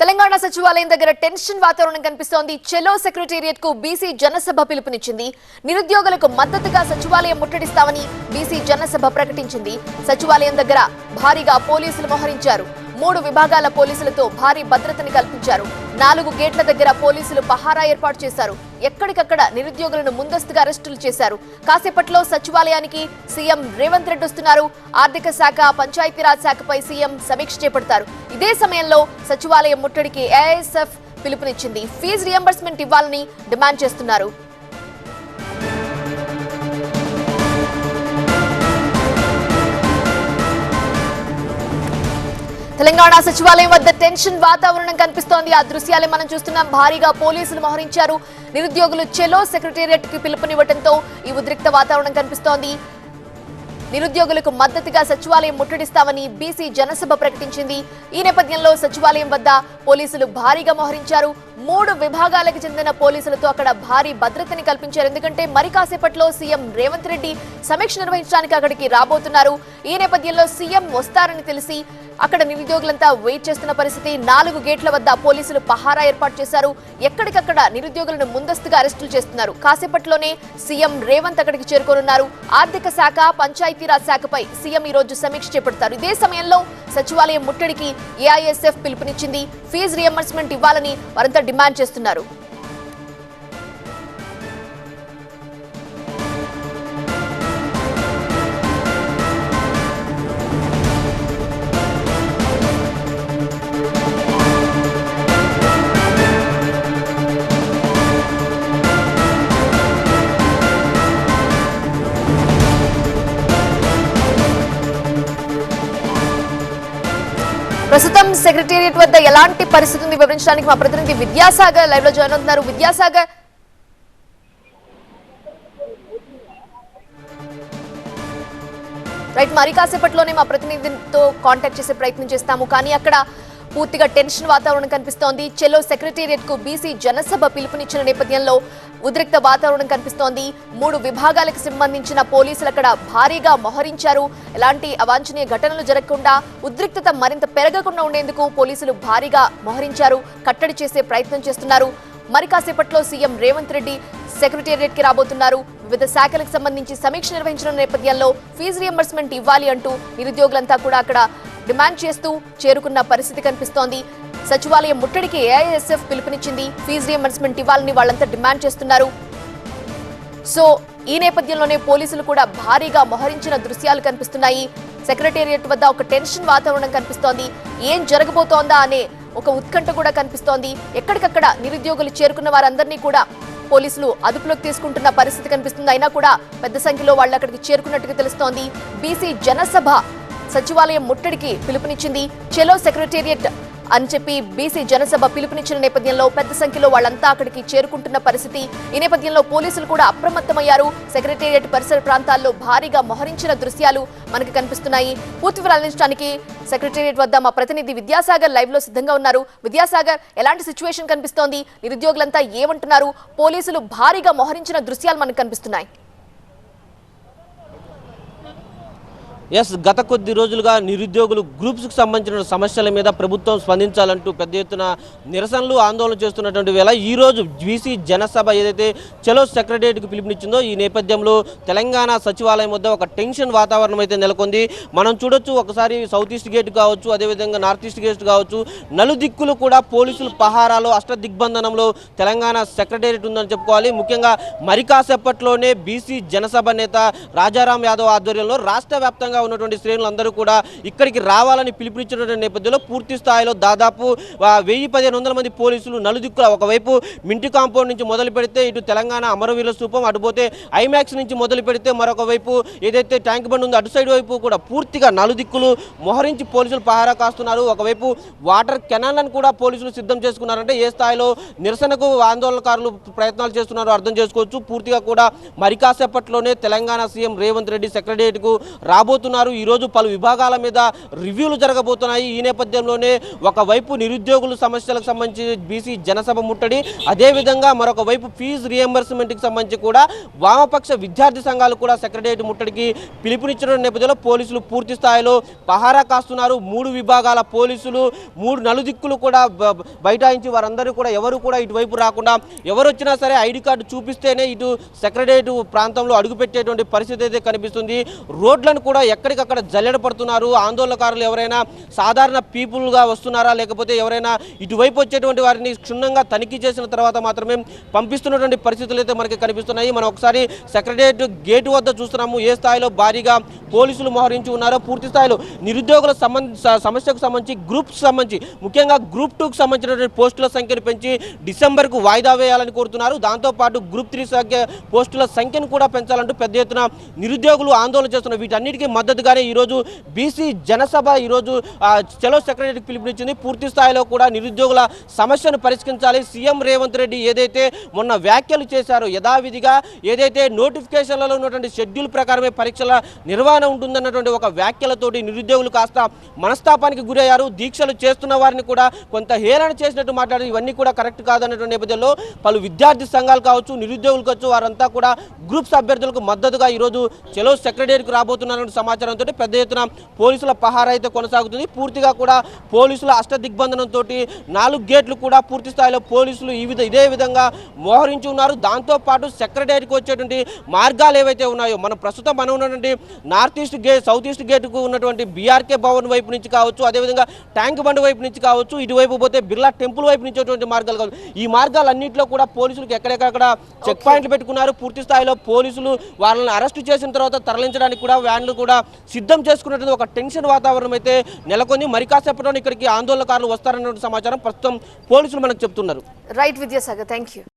తెలంగాణ సచివాలయం దగ్గర టెన్షన్ వాతావరణం కనిపిస్తోంది. చెలో సెక్రటేరియట్కు బీసీ జనసభ పిలుపునిచ్చింది. నిరుద్యోగులకు మద్దతుగా సచివాలయం ముట్టడిస్తామని బీసీ జనసభ ప్రకటించింది. సచివాలయం దగ్గర భారీగా పోలీసులు మోహరించారు. మూడు విభాగాల పోలీసులతో భారీ భద్రతని కల్పించారు. నాలుగు గేట్ల దగ్గర పోలీసులు పహారా ఏర్పాటు చేశారు. ఎక్కడికక్కడ నిరుద్యోగులను ముందస్తుగా అరెస్టులు చేశారు. కాసేపట్లో సచివాలయానికి సీఎం రేవంత్ రెడ్డి వస్తున్నారు. ఆర్థిక శాఖ పంచాయతీరాజ్ శాఖపై సీఎం సమీక్ష చేపడతారు. ఇదే సమయంలో సచివాలయం ముట్టడికి ఏఎస్ఎఫ్ పిలుపునిచ్చింది. ఫీజు రియంబర్స్మెంట్ ఇవ్వాలని డిమాండ్ చేస్తున్నారు. తెలంగాణ సచివాలయం వద్ద టెన్షన్ వాతావరణం కనిపిస్తోంది. ఆ దృశ్యాలే మనం చూస్తున్నాం. భారీగా పోలీసులు మోహరించారు. నిరుద్యోగులు చెలో సెక్రటేరియట్కి పిలుపునివ్వడంతో ఈ ఉద్రిక్త వాతావరణం కనిపిస్తోంది. నిరుద్యోగులకు మద్దతుగా సచివాలయం ముట్టడిస్తామని బీసీ జనసభ ప్రకటించింది. ఈ నేపథ్యంలో సచివాలయం వద్ద పోలీసులు భారీగా మోహరించారు. మూడు విభాగాలకు చెందిన పోలీసులతో అక్కడ భారీ భద్రతని కల్పించారు. ఎందుకంటే మరి కాసేపట్లో సీఎం రేవంత్ రెడ్డి సమీక్ష నిర్వహించడానికి అక్కడికి రాబోతున్నారు. ఈ నేపథ్యంలో సీఎం వస్తారని తెలిసి అక్కడ నిరుద్యోగులంతా వెయిట్ చేస్తున్న పరిస్థితి. నాలుగు గేట్ల వద్ద పోలీసులు పహారా ఏర్పాటు చేశారు. ఎక్కడికక్కడ నిరుద్యోగులను ముందస్తుగా అరెస్టులు చేస్తున్నారు. కాసేపట్లోనే సీఎం రేవంత్ అక్కడికి చేరుకోనున్నారు. ఆర్థిక శాఖ పంచాయతీరాజ్ శాఖపై సీఎం ఈ రోజు సమీక్ష చేపడతారు. ఇదే సమయంలో సచివాలయం ముట్టడికి ఏఐఎస్ఎఫ్ పిలుపునిచ్చింది. ఫీజు రియంబర్స్మెంట్ ఇవ్వాలని వారంతా డిమాండ్ చేస్తున్నారు. ప్రస్తుతం సెక్రటేరియట్ వద్ద ఎలాంటి పరిస్థితి ఉంది? వివరించడానికి మా ప్రతినిధి విద్యాసాగర్ లైవ్లో జాయిన్ అవుతున్నారు. విద్యాసాగర్. రైట్ మరి కాసేపట్లోనే మా ప్రతినిధితో కాంటాక్ట్ చేసే ప్రయత్నం చేస్తాము. కానీ అక్కడ పూర్తిగా టెన్షన్ వాతావరణం కనిపిస్తోంది. చెలో సెక్రటేరియట్కు బీసీ జనసభ పిలుపునిచ్చిన నేపథ్యంలో ఉద్రిక్త వాతావరణం కనిపిస్తోంది. మూడు విభాగాలకు సంబంధించిన పోలీసులు అక్కడ భారీగా మోహరించారు. ఎలాంటి అవాంఛనీయ ఘటనలు జరగకుండా ఉద్రిక్తత మరింత పెరగకుండా ఉండేందుకు పోలీసులు భారీగా మోహరించారు. కట్టడి చేసే ప్రయత్నం చేస్తున్నారు. మరి కాసేపట్లో సీఎం రేవంత్ రెడ్డి సెక్రటేరియట్కి రాబోతున్నారు. వివిధ శాఖలకు సంబంధించి సమీక్ష నిర్వహించిన నేపథ్యంలో ఫీజు రియంబర్స్మెంట్ ఇవ్వాలి అంటూ నిరుద్యోగులంతా కూడా అక్కడ డిమాండ్ చేస్తూ చేరుకున్న పరిస్థితి కనిపిస్తోంది. సచివాలయం ముట్టడికి ఏఐఎస్ఎఫ్ పిలుపునిచ్చింది. ఫీజు రియంబర్స్మెంట్ ఇవ్వాలని వాళ్ళంతా డిమాండ్ చేస్తున్నారు. సో ఈ నేపథ్యంలోనే పోలీసులు కూడా భారీగా మోహరించిన దృశ్యాలు కనిపిస్తున్నాయి. సెక్రటేరియట్ వద్ద ఒక టెన్షన్ వాతావరణం కనిపిస్తోంది. ఏం జరగబోతోందా అనే ఒక ఉత్కంఠ కూడా కనిపిస్తోంది. ఎక్కడికక్కడ నిరుద్యోగులు చేరుకున్న వారందరినీ కూడా పోలీసులు అదుపులోకి తీసుకుంటున్న పరిస్థితి కనిపిస్తుంది. అయినా కూడా పెద్ద సంఖ్యలో వాళ్ళు అక్కడికి చేరుకున్నట్టుగా తెలుస్తోంది. బీసీ జనసభ సచివాలయం ముట్టడికి పిలుపునిచ్చింది. చెలో సెక్రటేరియట్ అని చెప్పి బీసీ జనసభ పిలుపునిచ్చిన నేపథ్యంలో పెద్ద సంఖ్యలో వాళ్ళంతా అక్కడికి చేరుకుంటున్న పరిస్థితి. ఈ నేపథ్యంలో పోలీసులు కూడా అప్రమత్తమయ్యారు. సెక్రటేరియట్ పరిసర ప్రాంతాల్లో భారీగా మోహరించిన దృశ్యాలు మనకి కనిపిస్తున్నాయి. పూర్తి వివరాలించడానికి సెక్రటేరియట్ వద్ద మా ప్రతినిధి విద్యాసాగర్ లైవ్లో సిద్ధంగా ఉన్నారు. విద్యాసాగర్ ఎలాంటి సిచ్యువేషన్ కనిపిస్తోంది? నిరుద్యోగులంతా ఏమంటున్నారు? పోలీసులు భారీగా మోహరించిన దృశ్యాలు మనకు కనిపిస్తున్నాయి. ఎస్ గత కొద్ది రోజులుగా నిరుద్యోగులు గ్రూప్స్కి సంబంధించిన సమస్యల మీద ప్రభుత్వం స్పందించాలంటూ పెద్ద ఎత్తున నిరసనలు ఆందోళన చేస్తున్నటువంటి వేళ ఈరోజు బీసీ జనసభ ఏదైతే చలో సెక్రటరియట్కి పిలుపునిచ్చిందో ఈ నేపథ్యంలో తెలంగాణ సచివాలయం వద్ద ఒక టెన్షన్ వాతావరణం అయితే నెలకొంది. మనం చూడొచ్చు ఒకసారి సౌత్ ఈస్ట్ గేట్ కావచ్చు అదేవిధంగా నార్త్ ఈస్ట్ గేట్ కావచ్చు నలుదిక్కులు కూడా పోలీసులు పహారాలో అష్ట దిగ్బంధనంలో తెలంగాణ సెక్రటేరియట్ ఉందని చెప్పుకోవాలి. ముఖ్యంగా మరికాసేపట్లోనే బీసీ జనసభ నేత రాజారాం యాదవ్ ఆధ్వర్యంలో రాష్ట్ర వ్యాప్తంగా ఉన్నటువంటి శ్రేణులందరూ కూడా ఇక్కడికి రావాలని పిలుపునిచ్చినటువంటి నేపథ్యంలో పూర్తి స్థాయిలో దాదాపు వెయ్యి పదిహేను వందల మంది పోలీసులు నలుదిక్కుల ఒకవైపు మింటి కాంపౌండ్ నుంచి మొదలు పెడితే ఇటు తెలంగాణ అమరవీరుల స్థూపం అటుపోతే ఐమాక్స్ నుంచి మొదలు పెడితే మరొక వైపు ఏదైతే ట్యాంక్ బండ్ ఉందో అటు సైడ్ వైపు కూడా పూర్తిగా నలుదిక్కులు మొహరించి పోలీసులు పహారా కాస్తున్నారు. ఒకవైపు వాటర్ కెనాలను కూడా పోలీసులు సిద్ధం చేసుకున్నారంటే ఏ స్థాయిలో నిరసనకు ఆందోళనకారులు ప్రయత్నాలు చేస్తున్నారో అర్థం చేసుకోవచ్చు. పూర్తిగా కూడా మరి కాసేపట్లోనే తెలంగాణ సీఎం రేవంత్ రెడ్డి సెక్రటరియట్కు రాబోతున్న చేస్తున్నారు. ఈరోజు పలు విభాగాల మీద రివ్యూలు జరగబోతున్నాయి. ఈ నేపథ్యంలోనే ఒకవైపు నిరుద్యోగుల సమస్యలకు సంబంధించి బీసీ జనసభ ముట్టడి అదేవిధంగా మరొక వైపు ఫీజు రియంబర్స్మెంట్కి సంబంధించి కూడా వామపక్ష విద్యార్థి సంఘాలు కూడా సెక్రటరియట్ ముట్టడికి పిలుపునిచ్చిన నేపథ్యంలో పోలీసులు పూర్తి స్థాయిలో పహారా కాస్తున్నారు. మూడు విభాగాల పోలీసులు మూడు నలుదిక్కులు కూడా బైఠాయించి వారందరూ కూడా ఎవరు కూడా ఇటువైపు రాకుండా ఎవరు వచ్చినా సరే ఐడి కార్డు చూపిస్తేనే ఇటు సెక్రటరియట్ ప్రాంతంలో అడుగుపెట్టేటువంటి పరిస్థితి అయితే కనిపిస్తుంది. రోడ్లను కూడా ఎక్కడికక్కడ జల్లెడ పడుతున్నారు? ఆందోళనకారులు ఎవరైనా సాధారణ పీపుల్గా వస్తున్నారా? లేకపోతే ఎవరైనా ఇటువైపు వచ్చేటువంటి వారిని క్షుణ్ణంగా తనిఖీ చేసిన తర్వాత మాత్రమే పంపిస్తున్నటువంటి పరిస్థితులు అయితే మనకి కనిపిస్తున్నాయి. మనం ఒకసారి సెక్రటరియట్ గేటు వద్ద చూస్తున్నాము. ఏ స్థాయిలో భారీగా పోలీసులు మోహరించి ఉన్నారో పూర్తి స్థాయిలో నిరుద్యోగుల సమస్యకు సంబంధించి గ్రూప్స్ సంబంధించి ముఖ్యంగా గ్రూప్ టూకు సంబంధించినటువంటి పోస్టుల సంఖ్యను పెంచి డిసెంబర్కు వాయిదా వేయాలని కోరుతున్నారు. దాంతోపాటు గ్రూప్ త్రీ సంఖ్య పోస్టుల సంఖ్యను కూడా పెంచాలంటూ పెద్ద ఎత్తున నిరుద్యోగులు ఆందోళన చేస్తున్నారు. వీటన్నిటికీ మద్దతుగానే ఈరోజు బీసీ జనసభ ఈరోజు ఆ, చలో సెక్రటరీకి పిలుపునిచ్చింది. పూర్తి స్థాయిలో కూడా నిరుద్యోగుల సమస్యను పరిష్కరించాలి. సీఎం రేవంత్ రెడ్డి ఏదైతే మొన్న వ్యాఖ్యలు చేశారో యథావిధిగా ఏదైతే నోటిఫికేషన్లలో ఉన్నటువంటి షెడ్యూల్ ప్రకారమే పరీక్షల నిర్వహణ ఉంటుందన్నటువంటి ఒక వ్యాఖ్యలతోటి నిరుద్యోగులు కాస్త మనస్తాపానికి గురయ్యారు. దీక్షలు చేస్తున్న వారిని కూడా కొంత హేళన చేసినట్టు మాట్లాడారు. ఇవన్నీ కూడా కరెక్ట్ కాదన్నటువంటి నేపథ్యంలో పలు విద్యార్థి సంఘాలు కావచ్చు నిరుద్యోగులు కావచ్చు వారంతా కూడా గ్రూప్స్ అభ్యర్థులకు మద్దతుగా ఈరోజు చెలో సెక్రటరీకి రాబోతున్నారన్న సమాచారంతో పెద్ద ఎత్తున పోలీసుల పహారా అయితే కొనసాగుతుంది. పూర్తిగా కూడా పోలీసుల అష్ట దిగ్బంధనంతో నాలుగు గేట్లు కూడా పూర్తి స్థాయిలో పోలీసులు ఈ విధ ఇదే విధంగా మోహరించి ఉన్నారు. దాంతో పాటు సెక్రటరీకి వచ్చేటువంటి మార్గాలు ఏవైతే ఉన్నాయో మనం ప్రస్తుతం మనం ఉన్నటువంటి north east gate south east గేట్కు ఉన్నటువంటి బీఆర్కే భవన్ వైపు నుంచి కావచ్చు అదేవిధంగా ట్యాంక్ బండ్ వైపు నుంచి కావచ్చు ఇటువైపు పోతే బిర్లా టెంపుల్ వైపు నుంచి వచ్చేటువంటి మార్గాలు కావచ్చు. ఈ మార్గాలన్నింటిలో కూడా పోలీసులకు ఎక్కడెక్కడ చెక్ పాయింట్లు పెట్టుకున్నారు. పూర్తి స్థాయిలో పోలీసులు వాళ్ళని అరెస్ట్ చేసిన తర్వాత తరలించడానికి కూడా వ్యాన్లు కూడా సిద్ధం చేసుకున్నటువంటి ఒక టెన్షన్ వాతావరణం అయితే నెలకొని మరి కాసేపట్లో ఇక్కడికి ఆందోళనకారులు వస్తారన్నటువంటి సమాచారం ప్రస్తుతం పోలీసులు మనకు చెప్తున్నారు. Right Vidyasagar thank you